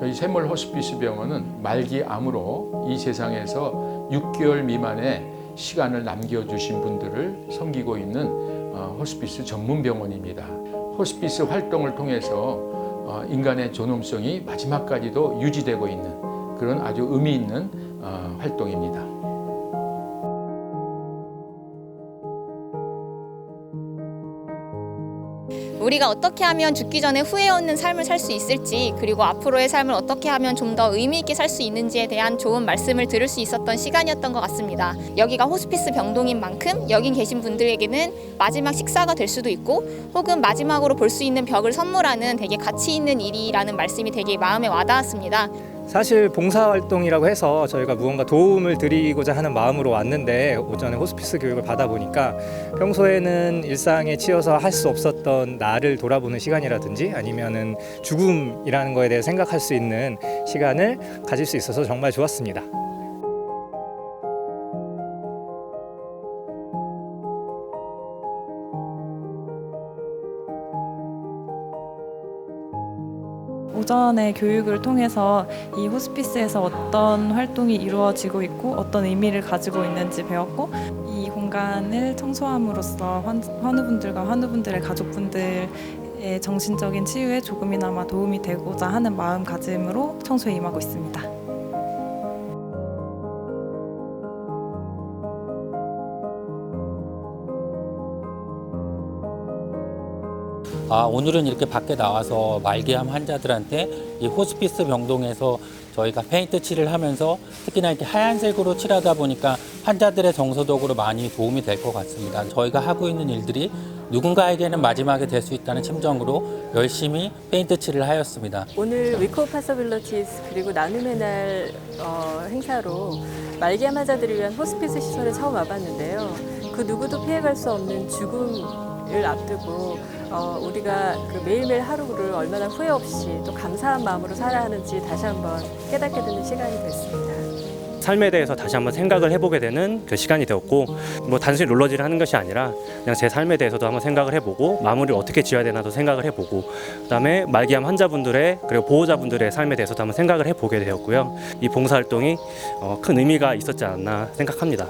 저희 샘물 호스피스 병원은 말기 암으로 이 세상에서 6개월 미만의 시간을 남겨주신 분들을 섬기고 있는 어, 호스피스 전문 병원입니다. 호스피스 활동을 통해서 어, 인간의 존엄성이 마지막까지도 유지되고 있는 그런 아주 의미 있는 어, 활동입니다. 우리가 어떻게 하면 죽기 전에 후회 없는 삶을 살 수 있을지 그리고 앞으로의 삶을 어떻게 하면 좀 더 의미 있게 살 수 있는지에 대한 좋은 말씀을 들을 수 있었던 시간이었던 것 같습니다. 여기가 호스피스 병동인 만큼 여긴 계신 분들에게는 마지막 식사가 될 수도 있고 혹은 마지막으로 볼 수 있는 벽을 선물하는 되게 가치 있는 일이라는 말씀이 되게 마음에 와닿았습니다. 사실 봉사활동이라고 해서 저희가 무언가 도움을 드리고자 하는 마음으로 왔는데 오전에 호스피스 교육을 받아 보니까 평소에는 일상에 치여서 할 수 없었던 나를 돌아보는 시간이라든지 아니면은 죽음이라는 거에 대해 생각할 수 있는 시간을 가질 수 있어서 정말 좋았습니다. 오전에 교육을 통해서 이 호스피스에서 어떤 활동이 이루어지고 있고 어떤 의미를 가지고 있는지 배웠고 이 공간을 청소함으로써 환, 환우분들과 환우분들의 가족분들의 정신적인 치유에 조금이나마 도움이 되고자 하는 마음가짐으로 청소에 임하고 있습니다. 아, 오늘은 이렇게 밖에 나와서 말기암 환자들한테 이 호스피스 병동에서 저희가 페인트 칠을 하면서 특히나 이렇게 하얀색으로 칠하다 보니까 환자들의 정서적으로 많이 도움이 될 것 같습니다. 저희가 하고 있는 일들이 누군가에게는 마지막에 될 수 있다는 심정으로 열심히 페인트 칠을 하였습니다. 오늘 오브 파서빌러티스 그리고 나눔의 날 어, 행사로 말기암 환자들을 위한 호스피스 시설에 처음 와봤는데요. 그 누구도 피해갈 수 없는 죽음을 앞두고 어, 우리가 그 매일매일 하루를 얼마나 후회 없이 또 감사한 마음으로 살아야 하는지 다시 한번 깨닫게 되는 시간이 됐습니다. 삶에 대해서 다시 한번 생각을 해보게 되는 그 시간이 되었고 뭐 단순히 롤러질을 하는 것이 아니라 그냥 제 삶에 대해서도 한번 생각을 해보고 마무리를 어떻게 지어야 되나도 생각을 해보고 그다음에 말기암 환자분들의 그리고 보호자분들의 삶에 대해서도 한번 생각을 해보게 되었고요 이 봉사활동이 어, 큰 의미가 있었지 않나 생각합니다.